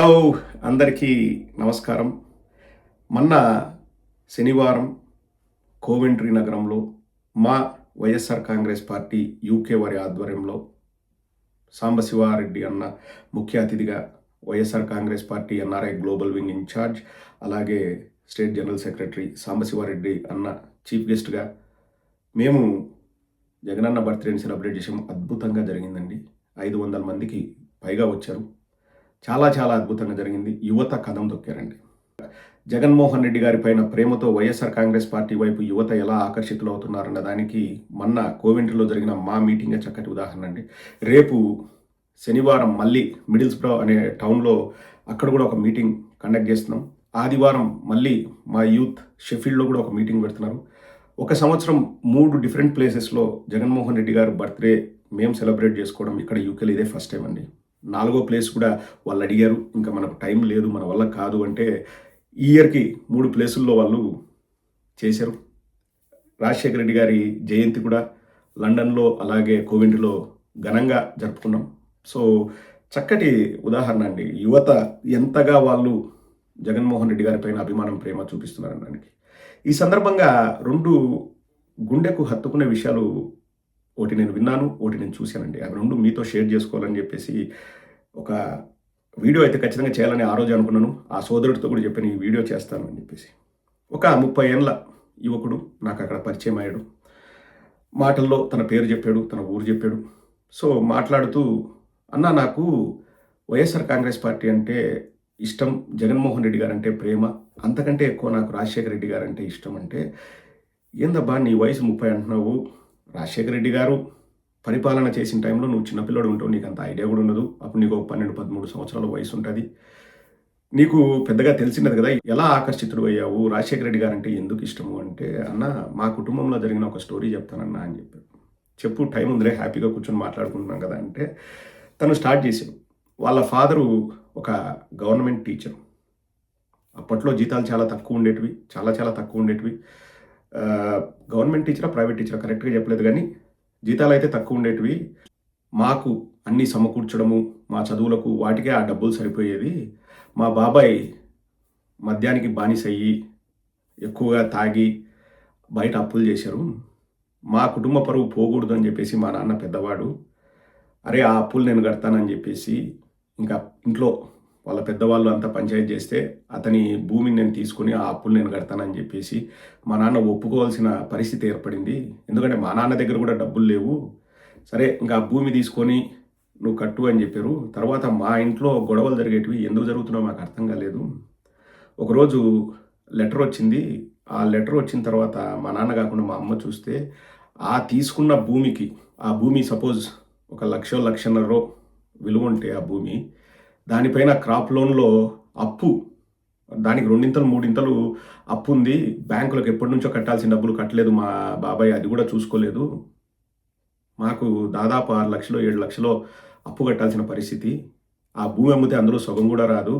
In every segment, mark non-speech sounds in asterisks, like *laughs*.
Hello అందరికీ నమస్కారం. మొన్న శనివారం కోవెంట్రీ నగరంలో మా వైఎస్ఆర్ కాంగ్రెస్ పార్టీ యూకే వారి ఆధ్వర్యంలో సాంబశివారెడ్డి అన్న ముఖ్య అతిథిగా YSR Congress party NRI global wing in-charge అలాగే స్టేట్ జనరల్ సెక్రటరీ సాంబశివారెడ్డి అన్న చీఫ్ గెస్ట్గా మేము జగనన్న బర్త్డేని సెలబ్రేట్ చేసాం అద్భుతంగా జరిగిందండి. ఐదు వందల మందికి పైగా వచ్చారు. చాలా చాలా అద్భుతంగా జరిగింది. యువత కథం తొక్కారండి. జగన్మోహన్ రెడ్డి గారి పైన ప్రేమతో వైఎస్ఆర్ కాంగ్రెస్ పార్టీ వైపు యువత ఎలా ఆకర్షితులు అవుతున్నారన్న దానికి మొన్న కోవెంట్రీలో జరిగిన మా మీటింగే చక్కటి ఉదాహరణ అండి. రేపు శనివారం మళ్ళీ మిడిల్స్బ్రో అనే టౌన్లో అక్కడ కూడా ఒక మీటింగ్ కండక్ట్ చేస్తున్నాం. ఆదివారం మళ్ళీ మా యూత్ షెఫీల్డ్లో కూడా ఒక మీటింగ్ పెడుతున్నారు. ఒక సంవత్సరం మూడు డిఫరెంట్ ప్లేసెస్లో జగన్మోహన్ రెడ్డి గారు బర్త్డే మేము సెలబ్రేట్ చేసుకోవడం ఇక్కడ యూకేలో ఇదే ఫస్ట్ టైం అండి. నాలుగో ప్లేస్ కూడా వాళ్ళు అడిగారు. ఇంకా మనకు టైం లేదు మన వల్ల కాదు అంటే ఈ ఇయర్కి మూడు ప్లేసుల్లో వాళ్ళు చేశారు. రాజశేఖర రెడ్డి గారి జయంతి కూడా లండన్లో అలాగే కోవింట్లో ఘనంగా జరుపుకున్నాం. సో చక్కటి ఉదాహరణ అండి. యువత ఎంతగా వాళ్ళు జగన్మోహన్ రెడ్డి గారిపైన అభిమానం ప్రేమ చూపిస్తున్నారనడానికి. ఈ సందర్భంగా రెండు గుండెకు హత్తుకునే విషయాలు ఒకటి నేను విన్నాను ఒకటి నేను చూశానండి. అవి రెండు మీతో షేర్ చేసుకోవాలని చెప్పేసి ఒక వీడియో అయితే ఖచ్చితంగా చేయాలని ఆ రోజు అనుకున్నాను. ఆ సోదరుడితో కూడా చెప్పాను ఈ వీడియో చేస్తాను అని చెప్పేసి. ఒక ముప్పై ఏళ్ళ యువకుడు నాకు అక్కడ పరిచయం అయ్యాడు. మాటల్లో తన పేరు చెప్పాడు తన ఊరు చెప్పాడు. సో మాట్లాడుతూ అన్న నాకు వైఎస్ఆర్ కాంగ్రెస్ పార్టీ అంటే ఇష్టం. జగన్మోహన్ రెడ్డి గారంటే ప్రేమ. అంతకంటే ఎక్కువ నాకు రాజశేఖర రెడ్డి గారంటే ఇష్టం. అంటే ఏందబ్బా నీ వయసు ముప్పై అంటున్నావు. రాజశేఖర రెడ్డి గారు పరిపాలన చేసిన టైంలో నువ్వు చిన్నపిల్లడు ఉంటావు నీకు అంత ఐడియా కూడా ఉండదు. అప్పుడు నీకు ఒక పన్నెండు పదమూడు సంవత్సరాల వయసు ఉంటుంది. నీకు పెద్దగా తెలిసినది కదా ఎలా ఆకర్షితుడు అయ్యావు? రాజశేఖర రెడ్డి గారు అంటే ఎందుకు ఇష్టము అంటే అన్న మా కుటుంబంలో జరిగిన ఒక స్టోరీ చెప్తానన్నా అని చెప్పాడు. చెప్పు టైం ఉందిలే హ్యాపీగా కూర్చొని మాట్లాడుకుంటున్నాం కదా అంటే తను స్టార్ట్ చేశాడు. వాళ్ళ ఫాదరు ఒక గవర్నమెంట్ టీచర్. అప్పట్లో జీతాలు చాలా తక్కువ ఉండేటివి చాలా చాలా తక్కువ ఉండేటివి. గవర్నమెంట్ టీచరా ప్రైవేట్ టీచరా కరెక్ట్గా చెప్పలేదు కానీ జీతాలు అయితే తక్కువ ఉండేటివి. మాకు అన్నీ సమకూర్చడము మా చదువులకు వాటికే ఆ డబ్బులు సరిపోయేది. మా బాబాయ్ మద్యానికి బానిస అయ్యి ఎక్కువగా తాగి బయట అప్పులు చేశారు. మా కుటుంబ పరువు పోకూడదు అని చెప్పేసి మా నాన్న పెద్దవాడు అరే ఆ అప్పులు నేను కడతానని చెప్పేసి ఇంకా ఇంట్లో వాళ్ళ పెద్దవాళ్ళు అంతా పంచాయతీ చేస్తే అతని భూమిని నేను తీసుకుని ఆ అప్పులు నేను కడతానని చెప్పేసి మా నాన్న ఒప్పుకోవాల్సిన పరిస్థితి ఏర్పడింది. ఎందుకంటే మా నాన్న దగ్గర కూడా డబ్బులు లేవు. సరే ఇంకా భూమి తీసుకొని నువ్వు కట్టు అని చెప్పారు. తర్వాత మా ఇంట్లో గొడవలు జరిగేటివి ఎందుకు జరుగుతున్నావు మాకు అర్థం కాలేదు. ఒకరోజు లెటర్ వచ్చింది. ఆ లెటర్ వచ్చిన తర్వాత మా నాన్న కాకుండా మా అమ్మ చూస్తే ఆ తీసుకున్న భూమికి ఆ భూమి సపోజ్ ఒక లక్ష లక్షన్నర విలువ ఉంటే ఆ భూమి దానిపైన క్రాప్ లోన్లో అప్పు దానికి రెండింతలు మూడింతలు అప్పు ఉంది బ్యాంకులకు ఎప్పటి నుంచో కట్టాల్సిన డబ్బులు కట్టలేదు మా బాబాయ్ అది కూడా చూసుకోలేదు. మాకు దాదాపు ఆరు లక్షలు ఏడు లక్షలు అప్పు కట్టాల్సిన పరిస్థితి. ఆ భూమి అమ్మితే అందులో సగం కూడా రాదు.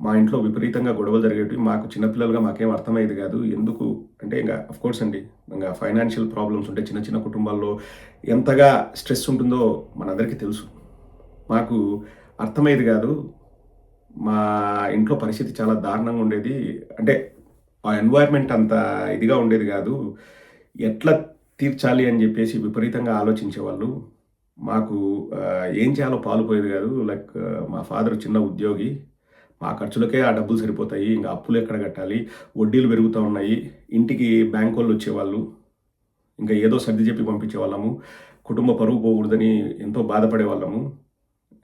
మా ఇంట్లో విపరీతంగా గొడవలు జరిగేవి మాకు చిన్నపిల్లలుగా మాకేం అర్థమయ్యేది కాదు. ఎందుకు అంటే ఇంకా అఫ్ కోర్స్ అండి ఇంకా ఫైనాన్షియల్ ప్రాబ్లమ్స్ ఉంటే చిన్న చిన్న కుటుంబాల్లో ఎంతగా స్ట్రెస్ ఉంటుందో మనందరికీ తెలుసు. మాకు అర్థమయ్యేది కాదు. మా ఇంట్లో పరిస్థితి చాలా దారుణంగా ఉండేది. అంటే ఆ ఎన్వైర్న్మెంట్ అంత ఇదిగా ఉండేది కాదు. ఎట్లా తీర్చాలి అని చెప్పేసి విపరీతంగా ఆలోచించేవాళ్ళు. మాకు ఏం చేయాలో పాలుపోయేది కాదు. లైక్ మా ఫాదర్ చిన్న ఉద్యోగి. మా ఖర్చులకే ఆ డబ్బులు సరిపోతాయి. ఇంకా అప్పులు ఎక్కడ కట్టాలి? వడ్డీలు పెరుగుతూ ఉన్నాయి. ఇంటికి బ్యాంక్ వాళ్ళు వచ్చేవాళ్ళు. ఇంకా ఏదో సర్ది చెప్పి పంపించే వాళ్ళము కుటుంబ పరువు పోకూడదని ఎంతో బాధపడే వాళ్ళము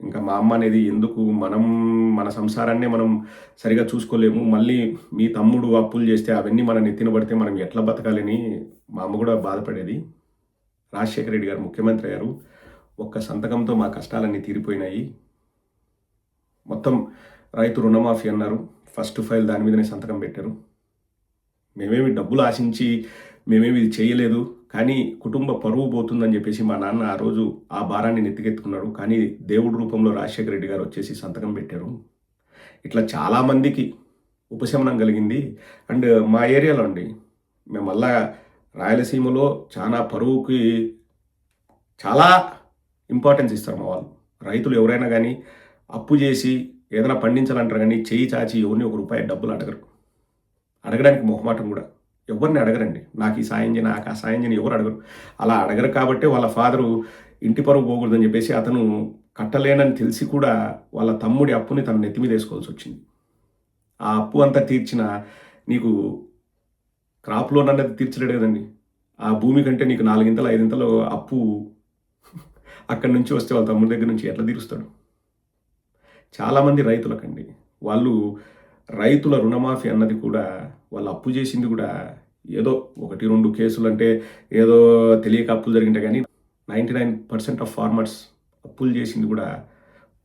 ఇంకా మా అమ్మ అనేది ఎందుకు మనం మన సంసారాన్నే మనం సరిగా చూసుకోలేము. మళ్ళీ మీ తమ్ముడు అప్పులు చేస్తే అవన్నీ మన నెత్తిన పడితే మనం ఎట్లా బతకాలని మా అమ్మ కూడా బాధపడేది. రాజశేఖర రెడ్డి గారు ముఖ్యమంత్రి అయ్యారు. ఒక్క సంతకంతో మా కష్టాలన్నీ తీరిపోయినాయి. మొత్తం రైతు రుణమాఫీ అన్నారు. ఫస్ట్ ఫైల్ దాని మీదనే సంతకం పెట్టారు. మేమేమి డబ్బులు ఆశించి మేమేమి ఇది చేయలేదు. కానీ కుటుంబ పరువు పోతుందని చెప్పేసి మా నాన్న ఆ రోజు ఆ భారాన్ని నెత్తికెత్తుకున్నాడు. కానీ దేవుడి రూపంలో రాజశేఖర రెడ్డి గారు వచ్చేసి సంతకం పెట్టారు. ఇట్లా చాలామందికి ఉపశమనం కలిగింది. అండ్ మా ఏరియాలో అండి మేము మళ్ళా రాయలసీమలో చాలా పరువుకి చాలా ఇంపార్టెన్స్ ఇస్తారు మా వాళ్ళు. రైతులు ఎవరైనా కానీ అప్పు చేసి ఏదైనా పండించాలంటారు కానీ చేయి చాచి ఎవరిని ఒక రూపాయి డబ్బులు అడగరు. అడగడానికి మొహమాటం కూడా. ఎవరిని అడగరండి. నాకు ఈ సాయం చేయని నాకు ఆ సాయం చేయని ఎవరు అడగరు. అలా అడగరు కాబట్టి వాళ్ళ ఫాదరు ఇంటి పరువు పోకూడదని చెప్పేసి అతను కట్టలేనని తెలిసి కూడా వాళ్ళ తమ్ముడి అప్పుని తన నెత్తి మీద వేసుకోవాల్సి వచ్చింది. ఆ అప్పు అంతా తీర్చిన నీకు క్రాప్ లోన్ అనేది తీర్చలేడు కదండి. ఆ భూమి కంటే నీకు నాలుగింతలు ఐదింతలు అప్పు *laughs* అక్కడి నుంచి వస్తే వాళ్ళ తమ్ముడి దగ్గర నుంచి ఎట్లా తీరుస్తాడు? చాలామంది రైతులకండి. వాళ్ళు రైతుల రుణమాఫీ అన్నది కూడా వాళ్ళు అప్పు చేసింది కూడా ఏదో ఒకటి రెండు కేసులు అంటే ఏదో తెలియక అప్పులు జరిగింటే కానీ ninety nine percent of farmers అప్పులు చేసింది కూడా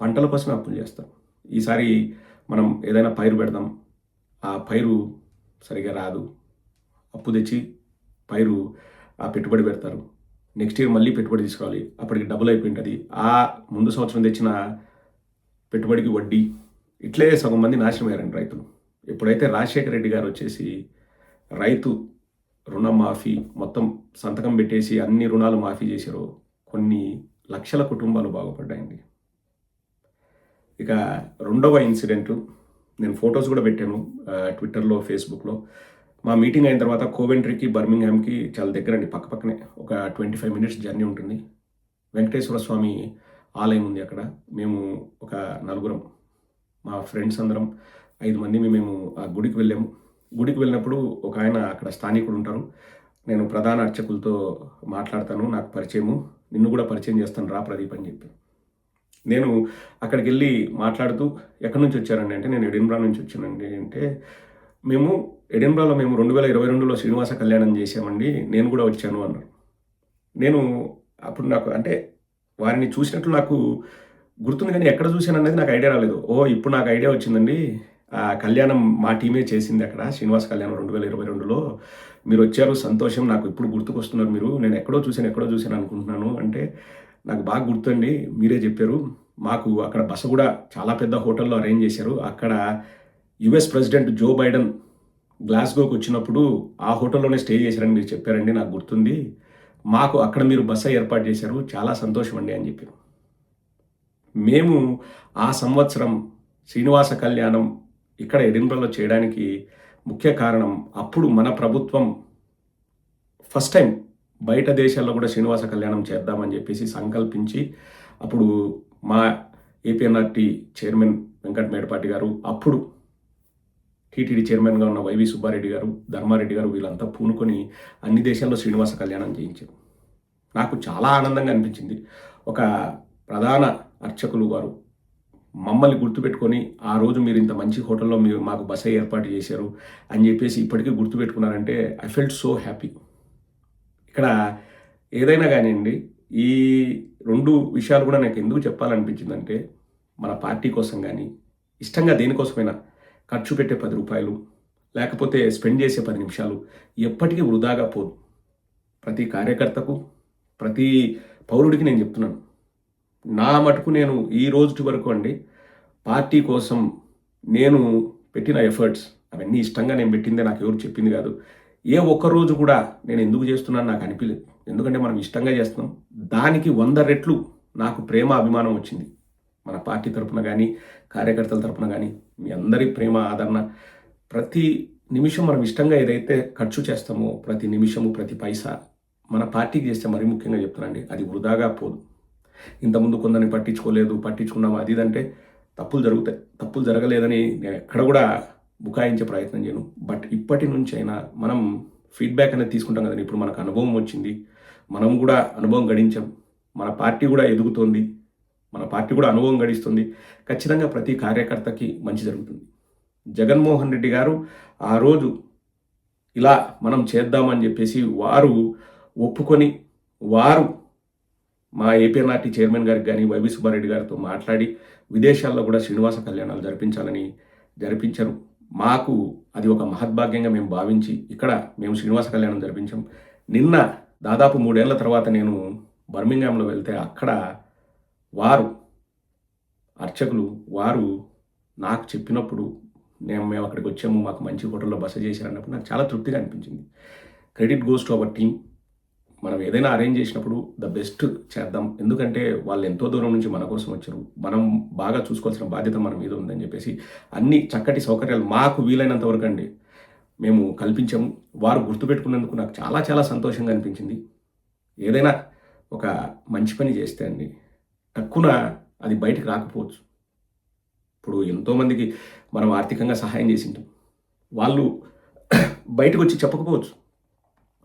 పంటల కోసమే అప్పులు చేస్తాం ఈసారి మనం ఏదైనా పైరు పెడదాం ఆ పైరు సరిగా రాదు అప్పు తెచ్చి పైరు ఆ పెట్టుబడి పెడతారు. నెక్స్ట్ ఇయర్ మళ్ళీ పెట్టుబడి తీసుకోవాలి అప్పటికి డబుల్ అయిపోయింటుంది. ఆ ముందు సంవత్సరం తెచ్చిన పెట్టుబడికి వడ్డీ ఇట్లే సగం మంది నాశనం అయ్యారండి రైతులు. ఇప్పుడైతే రాజశేఖర రెడ్డి గారు వచ్చేసి రైతు రుణమాఫీ మొత్తం సంతకం పెట్టేసి అన్ని రుణాలు మాఫీ చేశారు కొన్ని లక్షల కుటుంబాలు బాగుపడ్డాయండి. ఇక రెండవ ఇన్సిడెంట్ నేను ఫొటోస్ కూడా పెట్టాను ట్విట్టర్లో ఫేస్బుక్లో. మా మీటింగ్ అయిన తర్వాత కోవెంట్రీకి బర్మింగ్హామ్కి చాలా దగ్గర అండి పక్క పక్కనే. ఒక ట్వంటీ ఫైవ్ మినిట్స్ జర్నీ ఉంటుంది. వెంకటేశ్వర స్వామి ఆలయం ఉంది అక్కడ. మేము ఒక నలుగురం మా ఫ్రెండ్స్ అందరం ఐదు మంది మేము ఆ గుడికి వెళ్ళాము. గుడికి వెళ్ళినప్పుడు ఒక ఆయన అక్కడ స్థానికుడు ఉంటారు. నేను ప్రధాన అర్చకులతో మాట్లాడతాను నాకు పరిచయము. నిన్ను కూడా పరిచయం చేస్తాను రా ప్రదీప్ అని చెప్పి. నేను అక్కడికి వెళ్ళి మాట్లాడుతూ ఎక్కడి నుంచి వచ్చారండి అంటే నేను ఎడిన్బ్రా నుంచి వచ్చానండి అంటే మేము ఎడిన్బ్రాలో మేము రెండు వేల ఇరవై రెండులో శ్రీనివాస కళ్యాణం చేసామండి నేను కూడా వచ్చాను అన్నారు. నేను అప్పుడు నాకు అంటే వారిని చూసినట్లు నాకు గుర్తుంది కానీ ఎక్కడ చూశాను అనేది నాకు ఐడియా రాలేదు. ఓ ఇప్పుడు నాకు ఐడియా వచ్చిందండి. కళ్యాణం మా టీమే చేసింది అక్కడ శ్రీనివాస కళ్యాణం రెండు వేల ఇరవై రెండులో. మీరు వచ్చారు సంతోషం నాకు ఇప్పుడు గుర్తుకొస్తున్నారు మీరు. నేను ఎక్కడో చూశాను ఎక్కడో చూశాను అనుకుంటున్నాను. అంటే నాకు బాగా గుర్తండి మీరే చెప్పారు. మాకు అక్కడ బస కూడా చాలా పెద్ద హోటల్లో అరేంజ్ చేశారు. అక్కడ యుఎస్ ప్రెసిడెంట్ జో బైడెన్ గ్లాస్గోకి వచ్చినప్పుడు ఆ హోటల్లోనే స్టే చేశారని మీరు చెప్పారండి నాకు గుర్తుంది. మాకు అక్కడ మీరు బస ఏర్పాటు చేశారు. చాలా సంతోషం అండి అని చెప్పారు. మేము ఆ సంవత్సరం శ్రీనివాస కళ్యాణం ఇక్కడ ఎడిన్బర్లో చేయడానికి ముఖ్య కారణం అప్పుడు మన ప్రభుత్వం ఫస్ట్ టైం బయట దేశాల్లో కూడా శ్రీనివాస కళ్యాణం చేద్దామని చెప్పేసి సంకల్పించి అప్పుడు మా ఏపీఎన్ఆర్టీ చైర్మన్ వెంకట్ మేడపాటి గారు అప్పుడు టీటీడీ చైర్మన్గా ఉన్న వైవి సుబ్బారెడ్డి గారు ధర్మారెడ్డి గారు వీళ్ళంతా పూనుకొని అన్ని దేశాల్లో శ్రీనివాస కళ్యాణం చేయించారు. నాకు చాలా ఆనందంగా అనిపించింది. ఒక ప్రధాన అర్చకులు వారు మమ్మల్ని గుర్తుపెట్టుకొని ఆ రోజు మీరు ఇంత మంచి హోటల్లో మీరు మాకు బస ఏర్పాటు చేశారు అని చెప్పేసి ఇప్పటికీ గుర్తుపెట్టుకున్నారంటే ఐ ఫెల్ట్ సో హ్యాపీ ఇక్కడ ఏదైనా కానివ్వండి ఈ రెండు విషయాలు కూడా నాకు ఎందుకు చెప్పాలనిపించిందంటే మన పార్టీ కోసం కానీ ఇష్టంగా దేనికోసమైనా ఖర్చు పెట్టే పది రూపాయలు లేకపోతే స్పెండ్ చేసే పది నిమిషాలు ఎప్పటికీ వృధాగా పోదు. ప్రతి కార్యకర్తకు ప్రతి పౌరుడికి నేను చెప్తున్నాను. నా మటుకు నేను ఈ రోజు వరకు అండి పార్టీ కోసం నేను పెట్టిన ఎఫర్ట్స్ అవన్నీ ఇష్టంగా నేను పెట్టిందే నాకు ఎవరు చెప్పింది కాదు. ఏ ఒక్క రోజు కూడా నేను ఎందుకు చేస్తున్నాను నాకు అనిపించలేదు ఎందుకంటే మనం ఇష్టంగా చేస్తున్నాం. దానికి వంద రెట్లు నాకు ప్రేమ అభిమానం వచ్చింది. మన పార్టీ తరపున కానీ కార్యకర్తల తరపున కానీ మీ అందరి ప్రేమ ఆదరణ. ప్రతి నిమిషం మనం ఇష్టంగా ఏదైతే ఖర్చు చేస్తామో ప్రతి నిమిషము ప్రతి పైసా మన పార్టీకి చేస్తే మరీ ముఖ్యంగా చెప్తానండి అది వృధాగా పోదు. ఇంతకుముందు కొందరిని పట్టించుకోలేదు పట్టించుకున్నాము. అది ఇదంటే తప్పులు జరుగుతాయి. తప్పులు జరగలేదని నేను ఎక్కడ కూడా బుకాయించే ప్రయత్నం చేయను. బట్ ఇప్పటి నుంచి అయినా మనం ఫీడ్బ్యాక్ అనేది తీసుకుంటాం కదండి. ఇప్పుడు మనకు అనుభవం వచ్చింది. మనం కూడా అనుభవం గడించాం. మన పార్టీ కూడా ఎదుగుతోంది. మన పార్టీ కూడా అనుభవం గడిస్తుంది. ఖచ్చితంగా ప్రతి కార్యకర్తకి మంచి జరుగుతుంది. జగన్మోహన్ రెడ్డి గారు ఆ రోజు ఇలా మనం చేద్దామని చెప్పేసి వారు ఒప్పుకొని వారు మా ఏపీఎన్ఆర్టీ చైర్మన్ గారికి కానీ వైవి సుబ్బారెడ్డి గారితో మాట్లాడి విదేశాల్లో కూడా శ్రీనివాస కళ్యాణాలు జరిపించాలని జరిపించారు. మాకు అది ఒక మహద్భాగ్యంగా మేము భావించి ఇక్కడ మేము శ్రీనివాస కళ్యాణం జరిపించాం. నిన్న దాదాపు మూడేళ్ళ తర్వాత నేను బర్మింగ్హామ్లో వెళ్తే అక్కడ వారు అర్చకులు వారు నాకు చెప్పినప్పుడు నేను మేము అక్కడికి వచ్చాము మాకు మంచి హోటల్లో బస చేశారు అన్నప్పుడు నాకు చాలా తృప్తిగా అనిపించింది. Credit goes to our team. మనం ఏదైనా అరేంజ్ చేసినప్పుడు ద బెస్ట్ చేద్దాం. ఎందుకంటే వాళ్ళు ఎంతో దూరం నుంచి మన కోసం వచ్చారు. మనం బాగా చూసుకోవాల్సిన బాధ్యత మన మీద ఉందని చెప్పేసి అన్ని చక్కటి సౌకర్యాలు మాకు వీలైనంత వరకు అండి. మేము కల్పించాము. వారు గుర్తుపెట్టుకున్నందుకు నాకు చాలా చాలా సంతోషంగా అనిపించింది. ఏదైనా ఒక మంచి పని చేస్తే అండి తక్కువ అది బయటకు రాకపోవచ్చు. ఇప్పుడు ఎంతోమందికి మనం ఆర్థికంగా సహాయం చేసింటాం. వాళ్ళు *clears throat* బయటకు వచ్చి చెప్పకపోవచ్చు.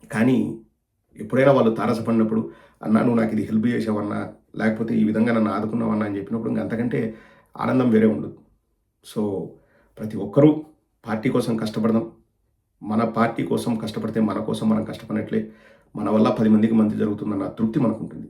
కానీ ఎప్పుడైనా వాళ్ళు తారసపడినప్పుడు అన్నా నువ్వు నాకు ఇది హెల్ప్ చేసావన్నా లేకపోతే ఈ విధంగా నన్ను ఆదుకున్నావన్నా అని చెప్పినప్పుడు ఇంకా అంతకంటే ఆనందం వేరే ఉండదు. సో ప్రతి ఒక్కరూ పార్టీ కోసం కష్టపడదాం. మన పార్టీ కోసం కష్టపడితే మన కోసం మనం కష్టపడినట్లే. మన వల్ల పది మందికి మంచి జరుగుతుందన్న తృప్తి మనకు ఉంటుంది